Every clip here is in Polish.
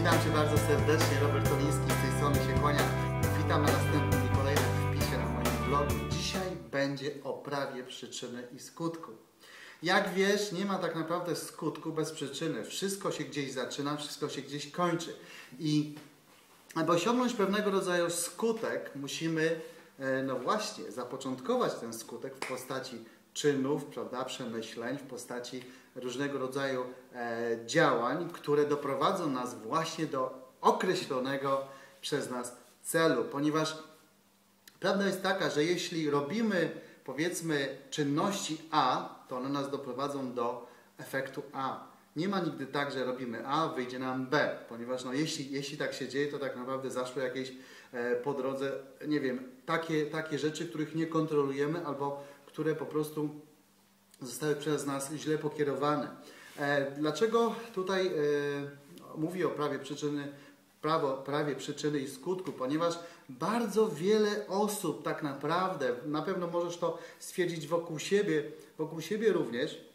Witam Cię bardzo serdecznie, Robert Oliński z tej strony się kłania. Witam na następnym i kolejnym wpisie na moim blogu. Dzisiaj będzie o prawie przyczyny i skutku. Jak wiesz, nie ma tak naprawdę skutku bez przyczyny. Wszystko się gdzieś zaczyna, wszystko się gdzieś kończy. I aby osiągnąć pewnego rodzaju skutek, musimy, e, no właśnie, zapoczątkować ten skutek w postaci czynów, prawda, przemyśleń, w postaci różnego rodzaju e, działań, które doprowadzą nas właśnie do określonego przez nas celu, ponieważ prawda jest taka, że jeśli robimy powiedzmy czynności A, to one nas doprowadzą do efektu A. Nie ma nigdy tak, że robimy A, wyjdzie nam B, ponieważ no, jeśli, jeśli tak się dzieje, to tak naprawdę zaszły jakieś e, po drodze, nie wiem, takie, takie rzeczy, których nie kontrolujemy albo które po prostu zostały przez nas źle pokierowane. E, dlaczego tutaj e, mówię o prawie przyczyny, prawo, prawie przyczyny i skutku? Ponieważ bardzo wiele osób tak naprawdę, na pewno możesz to stwierdzić wokół siebie, wokół siebie również,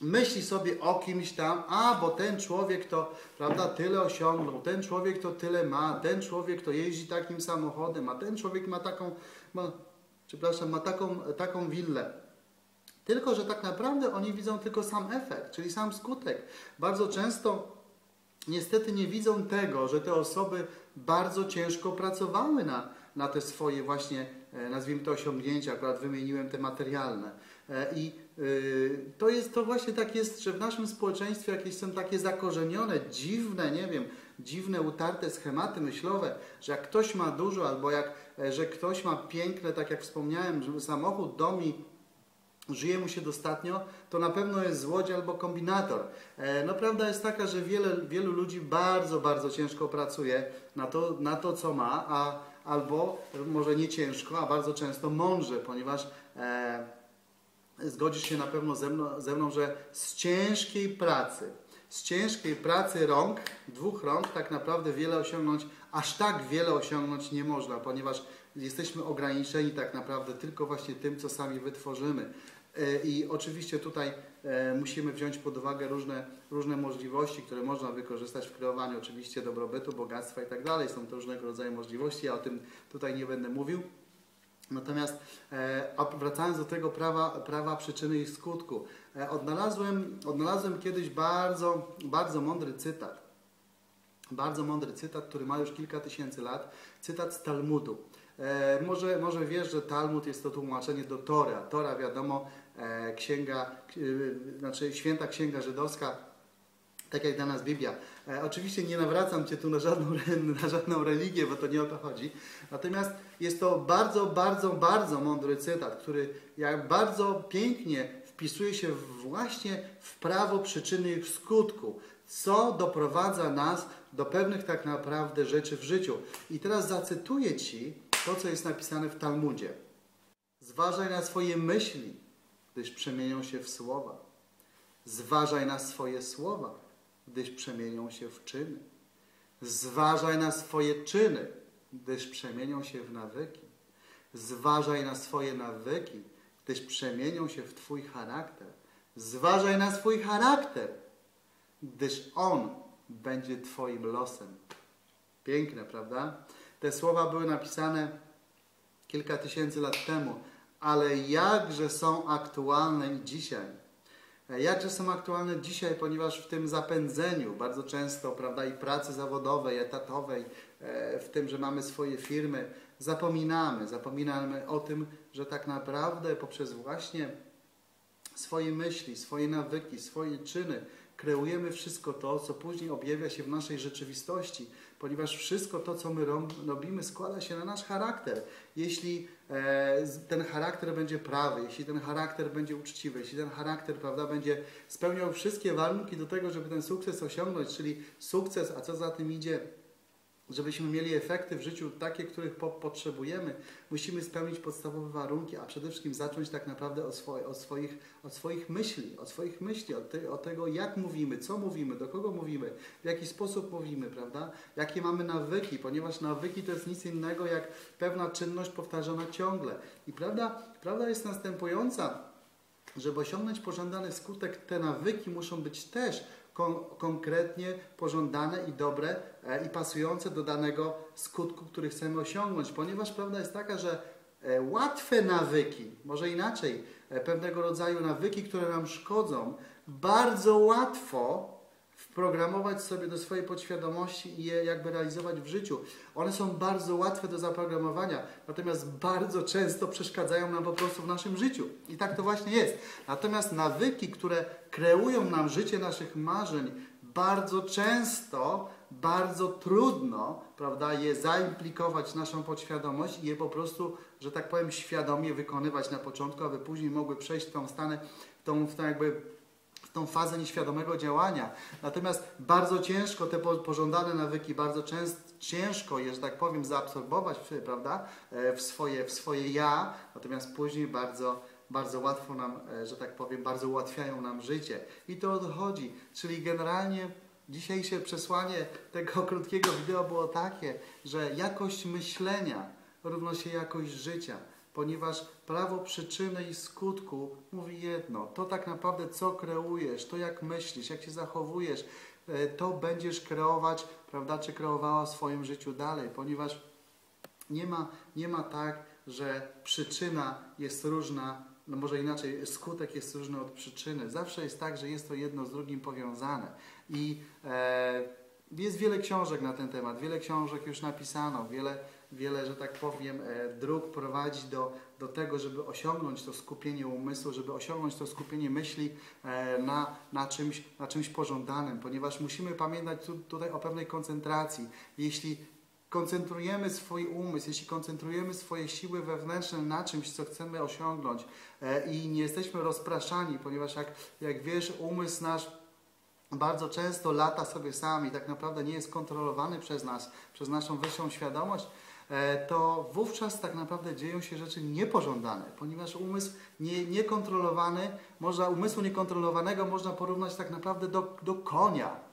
myśli sobie o kimś tam, a bo ten człowiek to, prawda, tyle osiągnął, ten człowiek to tyle ma, ten człowiek to jeździ takim samochodem, a ten człowiek ma taką, ma, przepraszam, ma taką, taką willę. Tylko, że tak naprawdę oni widzą tylko sam efekt, czyli sam skutek. Bardzo często niestety nie widzą tego, że te osoby bardzo ciężko pracowały na, na te swoje właśnie, e, nazwijmy to osiągnięcia, akurat wymieniłem te materialne. E, I y, to jest, to właśnie tak jest, że w naszym społeczeństwie jakieś są takie zakorzenione, dziwne, nie wiem, dziwne, utarte schematy myślowe, że jak ktoś ma dużo, albo jak, e, że ktoś ma piękne, tak jak wspomniałem, samochód, dom i żyje mu się dostatnio, to na pewno jest złodziej albo kombinator. E, no prawda jest taka, że wiele, wielu ludzi bardzo, bardzo ciężko pracuje na to, na to co ma, a albo może nie ciężko, a bardzo często mądrze, ponieważ e, zgodzisz się na pewno ze mną, ze mną, że z ciężkiej pracy, z ciężkiej pracy rąk, dwóch rąk, tak naprawdę wiele osiągnąć, aż tak wiele osiągnąć nie można, ponieważ jesteśmy ograniczeni tak naprawdę tylko właśnie tym, co sami wytworzymy. E, I oczywiście tutaj e, musimy wziąć pod uwagę różne, różne możliwości, które można wykorzystać w kreowaniu oczywiście dobrobytu, bogactwa i tak dalej. Są to różnego rodzaju możliwości, ja o tym tutaj nie będę mówił. Natomiast e, wracając do tego prawa, prawa przyczyny i skutku, odnalazłem, odnalazłem kiedyś bardzo, bardzo mądry cytat. Bardzo mądry cytat, który ma już kilka tysięcy lat. Cytat z Talmudu. Może, może wiesz, że Talmud jest to tłumaczenie do Tora. Tora, wiadomo, księga, e, znaczy święta księga żydowska, tak jak dla nas Biblia. E, oczywiście nie nawracam Cię tu na żadną, na żadną religię, bo to nie o to chodzi. Natomiast jest to bardzo, bardzo, bardzo mądry cytat, który jak bardzo pięknie wpisuje się właśnie w prawo przyczyny i skutku, co doprowadza nas do pewnych tak naprawdę rzeczy w życiu. I teraz zacytuję Ci to, co jest napisane w Talmudzie. Zważaj na swoje myśli, gdyż przemienią się w słowa. Zważaj na swoje słowa, gdyż przemienią się w czyny. Zważaj na swoje czyny, gdyż przemienią się w nawyki. Zważaj na swoje nawyki, gdyż przemienią się w Twój charakter. Zważaj na swój charakter, gdyż on będzie Twoim losem. Piękne, prawda? Te słowa były napisane kilka tysięcy lat temu, ale jakże są aktualne i dzisiaj. Jakże są aktualne dzisiaj, ponieważ w tym zapędzeniu bardzo często, prawda, i pracy zawodowej, etatowej, e, w tym, że mamy swoje firmy, zapominamy, zapominamy o tym, że tak naprawdę poprzez właśnie swoje myśli, swoje nawyki, swoje czyny kreujemy wszystko to, co później objawia się w naszej rzeczywistości, ponieważ wszystko to, co my robimy, składa się na nasz charakter. Jeśli e, ten charakter będzie prawy, jeśli ten charakter będzie uczciwy, jeśli ten charakter prawda, będzie spełniał wszystkie warunki do tego, żeby ten sukces osiągnąć, czyli sukces, a co za tym idzie, żebyśmy mieli efekty w życiu takie, których po potrzebujemy, musimy spełnić podstawowe warunki, a przede wszystkim zacząć tak naprawdę od, swoje, od, swoich, od swoich myśli, od swoich myśli, od, te, od, tego, jak mówimy, co mówimy, do kogo mówimy, w jaki sposób mówimy, prawda? Jakie mamy nawyki, ponieważ nawyki to jest nic innego jak pewna czynność powtarzana ciągle. I prawda, prawda jest następująca, żeby osiągnąć pożądany skutek, te nawyki muszą być też kon konkretnie pożądane i dobre e, i pasujące do danego skutku, który chcemy osiągnąć. Ponieważ prawda jest taka, że e, łatwe nawyki, może inaczej, e, pewnego rodzaju nawyki, które nam szkodzą, bardzo łatwo wprogramować sobie do swojej podświadomości i je jakby realizować w życiu. One są bardzo łatwe do zaprogramowania, natomiast bardzo często przeszkadzają nam po prostu w naszym życiu. I tak to właśnie jest. Natomiast nawyki, które kreują nam życie naszych marzeń, bardzo często, bardzo trudno, prawda, je zaimplikować w naszą podświadomość i je po prostu, że tak powiem, świadomie wykonywać na początku, aby później mogły przejść w tą stanę, w tą, w tą jakby tą fazę nieświadomego działania. Natomiast bardzo ciężko te pożądane nawyki, bardzo często, ciężko je, że tak powiem, zaabsorbować prawda, e, w, swoje, w swoje ja, natomiast później bardzo, bardzo łatwo nam, e, że tak powiem, bardzo ułatwiają nam życie. I to odchodzi. Czyli generalnie dzisiejsze przesłanie tego krótkiego wideo było takie, że jakość myślenia równa się jakość życia ponieważ prawo przyczyny i skutku mówi jedno. To tak naprawdę co kreujesz, to jak myślisz, jak się zachowujesz, e, to będziesz kreować, prawda, czy kreowała w swoim życiu dalej, ponieważ nie ma, nie ma tak, że przyczyna jest różna, no może inaczej, skutek jest różny od przyczyny. Zawsze jest tak, że jest to jedno z drugim powiązane. I e, jest wiele książek na ten temat, wiele książek już napisano, wiele wiele, że tak powiem, e, dróg prowadzi do, do tego, żeby osiągnąć to skupienie umysłu, żeby osiągnąć to skupienie myśli e, na, na, czymś, na czymś pożądanym, ponieważ musimy pamiętać tu, tutaj o pewnej koncentracji. Jeśli koncentrujemy swój umysł, jeśli koncentrujemy swoje siły wewnętrzne na czymś, co chcemy osiągnąć e, i nie jesteśmy rozpraszani, ponieważ jak, jak wiesz, umysł nasz bardzo często lata sobie sam i tak naprawdę nie jest kontrolowany przez nas, przez naszą wyższą świadomość, to wówczas tak naprawdę dzieją się rzeczy niepożądane, ponieważ umysł nie, niekontrolowany, można, umysłu niekontrolowanego można porównać tak naprawdę do, do konia.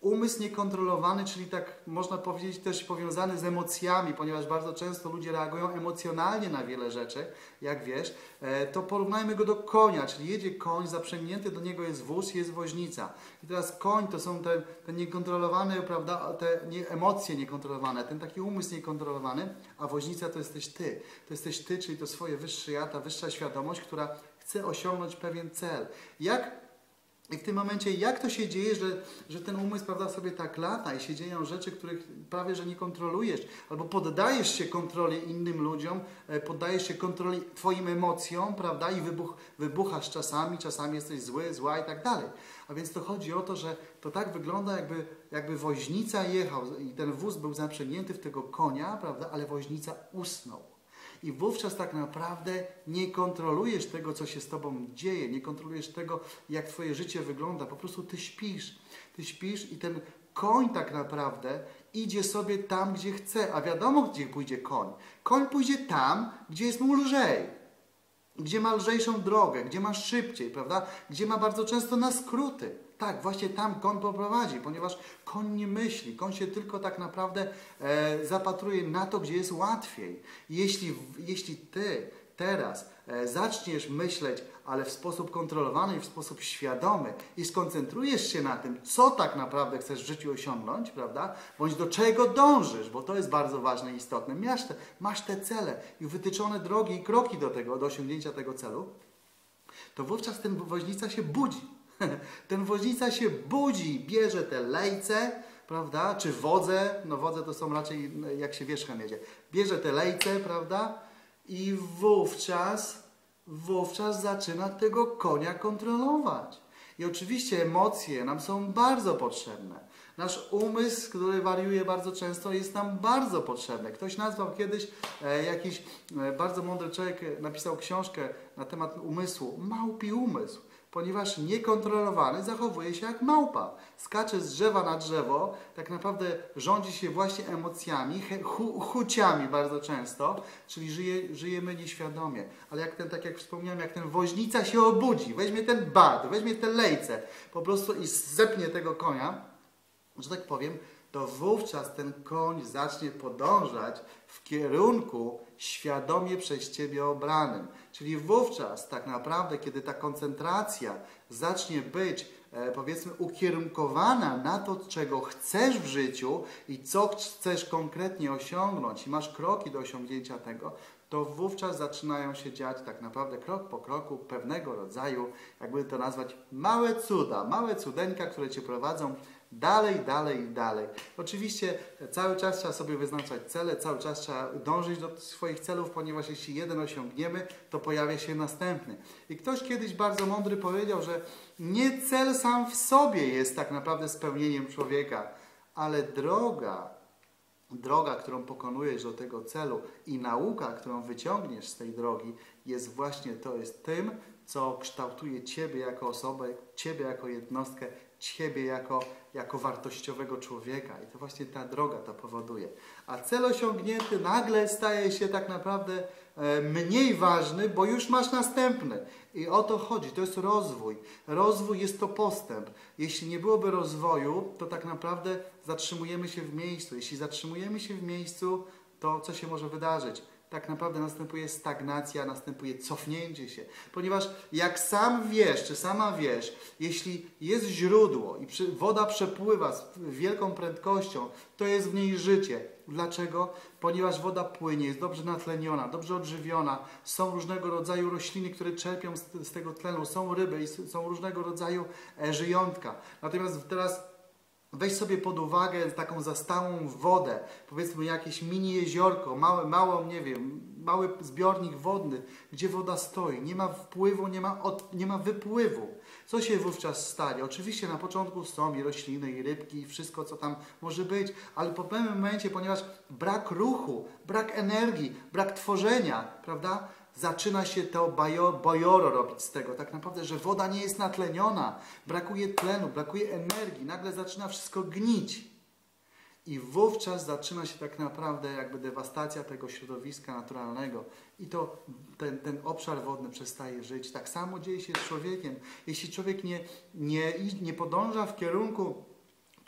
Umysł niekontrolowany, czyli tak można powiedzieć też powiązany z emocjami, ponieważ bardzo często ludzie reagują emocjonalnie na wiele rzeczy, jak wiesz, e, to porównajmy go do konia, czyli jedzie koń, zaprzęgnięty do niego jest wóz, jest woźnica. I teraz koń to są te, te niekontrolowane, prawda, te nie, emocje niekontrolowane, ten taki umysł niekontrolowany, a woźnica to jesteś ty. To jesteś ty, czyli to swoje wyższe ja, ta wyższa świadomość, która chce osiągnąć pewien cel. Jak i w tym momencie, jak to się dzieje, że, że ten umysł prawda, sobie tak lata i się dzieją rzeczy, których prawie że nie kontrolujesz, albo poddajesz się kontroli innym ludziom, e, poddajesz się kontroli Twoim emocjom, prawda, i wybuch, wybuchasz czasami, czasami jesteś zły, zła i tak dalej. A więc to chodzi o to, że to tak wygląda, jakby, jakby woźnica jechał i ten wóz był zaprzęgnięty w tego konia, prawda, ale woźnica usnął. I wówczas tak naprawdę nie kontrolujesz tego, co się z Tobą dzieje, nie kontrolujesz tego, jak Twoje życie wygląda. Po prostu Ty śpisz. Ty śpisz i ten koń tak naprawdę idzie sobie tam, gdzie chce. A wiadomo, gdzie pójdzie koń. Koń pójdzie tam, gdzie jest mu lżej. Gdzie ma lżejszą drogę, gdzie ma szybciej, prawda? Gdzie ma bardzo często na skróty. Tak, właśnie tam koń poprowadzi, ponieważ koń nie myśli, koń się tylko tak naprawdę e, zapatruje na to, gdzie jest łatwiej. Jeśli, jeśli ty teraz e, zaczniesz myśleć, ale w sposób kontrolowany i w sposób świadomy i skoncentrujesz się na tym, co tak naprawdę chcesz w życiu osiągnąć, prawda? Bądź do czego dążysz, bo to jest bardzo ważne i istotne. Masz te, masz te cele i wytyczone drogi i kroki do tego, do osiągnięcia tego celu, to wówczas ten woźnica się budzi Ten woźnica się budzi, bierze te lejce, prawda, czy wodze, no wodze to są raczej jak się wierzchem jedzie. Bierze te lejce, prawda, i wówczas, wówczas zaczyna tego konia kontrolować. I oczywiście emocje nam są bardzo potrzebne. Nasz umysł, który wariuje bardzo często, jest nam bardzo potrzebny. Ktoś nazwał kiedyś, e, jakiś e, bardzo mądry człowiek napisał książkę na temat umysłu, małpi umysł ponieważ niekontrolowany zachowuje się jak małpa. Skacze z drzewa na drzewo, tak naprawdę rządzi się właśnie emocjami, hu, huciami bardzo często, czyli żyje, żyjemy nieświadomie. Ale jak ten, tak jak wspomniałem, jak ten woźnica się obudzi, weźmie ten bat, weźmie te lejce po prostu i zepnie tego konia, że tak powiem, to wówczas ten koń zacznie podążać w kierunku świadomie przez Ciebie obranym. Czyli wówczas tak naprawdę, kiedy ta koncentracja zacznie być e, powiedzmy ukierunkowana na to, czego chcesz w życiu i co chcesz konkretnie osiągnąć i masz kroki do osiągnięcia tego, to wówczas zaczynają się dziać tak naprawdę krok po kroku pewnego rodzaju, jakby to nazwać, małe cuda, małe cudeńka, które Cię prowadzą dalej, dalej i dalej. Oczywiście cały czas trzeba sobie wyznaczać cele, cały czas trzeba dążyć do swoich celów, ponieważ jeśli jeden osiągniemy, to pojawia się następny. I ktoś kiedyś bardzo mądry powiedział, że nie cel sam w sobie jest tak naprawdę spełnieniem człowieka, ale droga, droga, którą pokonujesz do tego celu i nauka, którą wyciągniesz z tej drogi, jest właśnie to, jest tym, co kształtuje Ciebie jako osobę, Ciebie jako jednostkę, Ciebie jako, jako wartościowego człowieka. I to właśnie ta droga to powoduje. A cel osiągnięty nagle staje się tak naprawdę e, mniej ważny, bo już masz następny. I o to chodzi, to jest rozwój. Rozwój jest to postęp. Jeśli nie byłoby rozwoju, to tak naprawdę zatrzymujemy się w miejscu. Jeśli zatrzymujemy się w miejscu, to co się może wydarzyć? Tak naprawdę następuje stagnacja, następuje cofnięcie się. Ponieważ jak sam wiesz, czy sama wiesz, jeśli jest źródło i woda przepływa z wielką prędkością, to jest w niej życie. Dlaczego? Ponieważ woda płynie, jest dobrze natleniona, dobrze odżywiona, są różnego rodzaju rośliny, które czerpią z, tego tlenu, są ryby i są różnego rodzaju e, żyjątka. Natomiast teraz Weź sobie pod uwagę taką zastałą wodę, powiedzmy jakieś mini jeziorko, małe, małą, nie wiem, mały zbiornik wodny, gdzie woda stoi, nie ma wpływu, nie ma, od, nie ma wypływu. Co się wówczas stanie? Oczywiście na początku są i rośliny, i rybki, i wszystko, co tam może być, ale po pewnym momencie, ponieważ brak ruchu, brak energii, brak tworzenia, prawda? Zaczyna się to bojoro robić z tego, tak naprawdę, że woda nie jest natleniona, brakuje tlenu, brakuje energii, nagle zaczyna wszystko gnić. I wówczas zaczyna się tak naprawdę jakby dewastacja tego środowiska naturalnego. I to ten, ten obszar wodny przestaje żyć. Tak samo dzieje się z człowiekiem. Jeśli człowiek nie, nie, nie podąża w kierunku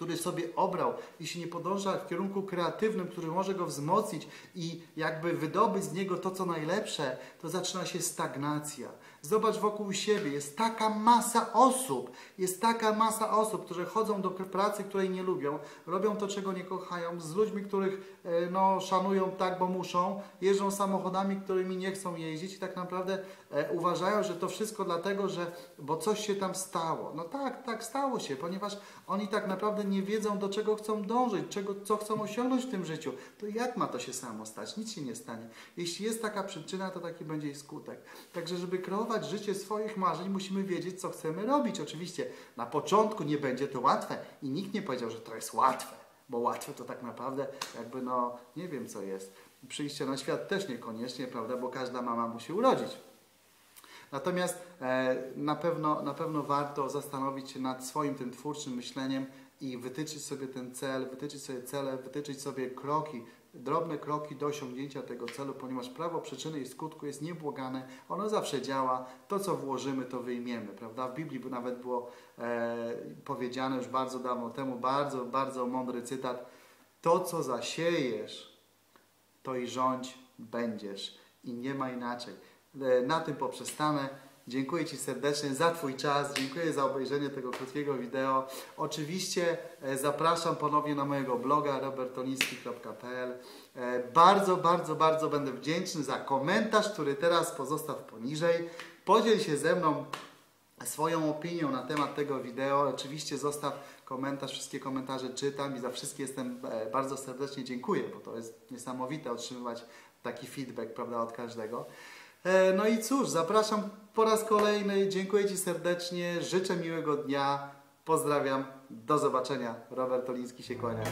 który sobie obrał, jeśli nie podąża w kierunku kreatywnym, który może go wzmocnić i jakby wydobyć z niego to, co najlepsze, to zaczyna się stagnacja. Zobacz wokół siebie, jest taka masa osób, jest taka masa osób, które chodzą do pracy, której nie lubią, robią to, czego nie kochają, z ludźmi, których e, no, szanują tak, bo muszą, jeżdżą samochodami, którymi nie chcą jeździć i tak naprawdę e, uważają, że to wszystko dlatego, że bo coś się tam stało. No tak, tak stało się, ponieważ oni tak naprawdę nie wiedzą, do czego chcą dążyć, czego, co chcą osiągnąć w tym życiu. To jak ma to się samo stać? Nic się nie stanie. Jeśli jest taka przyczyna, to taki będzie i skutek. Także, żeby kreować życie swoich marzeń, musimy wiedzieć, co chcemy robić. Oczywiście na początku nie będzie to łatwe i nikt nie powiedział, że to jest łatwe, bo łatwe to tak naprawdę jakby no nie wiem co jest. Przyjście na świat też niekoniecznie, prawda, bo każda mama musi urodzić. Natomiast e, na, pewno, na pewno warto zastanowić się nad swoim tym twórczym myśleniem i wytyczyć sobie ten cel, wytyczyć sobie cele, wytyczyć sobie kroki, drobne kroki do osiągnięcia tego celu, ponieważ prawo przyczyny i skutku jest niebłagane, ono zawsze działa, to co włożymy, to wyjmiemy, prawda? W Biblii nawet było e, powiedziane już bardzo dawno temu, bardzo, bardzo mądry cytat, to co zasiejesz, to i rządź będziesz i nie ma inaczej. E, na tym poprzestanę. Dziękuję Ci serdecznie za Twój czas, dziękuję za obejrzenie tego krótkiego wideo. Oczywiście e, zapraszam ponownie na mojego bloga robertoliński.pl. E, bardzo, bardzo, bardzo będę wdzięczny za komentarz, który teraz pozostaw poniżej. Podziel się ze mną swoją opinią na temat tego wideo. Oczywiście zostaw komentarz, wszystkie komentarze czytam i za wszystkie jestem bardzo serdecznie dziękuję, bo to jest niesamowite otrzymywać taki feedback prawda, od każdego. E, no i cóż, zapraszam po raz kolejny. Dziękuję Ci serdecznie. Życzę miłego dnia. Pozdrawiam. Do zobaczenia. Robert Oliński się kłania.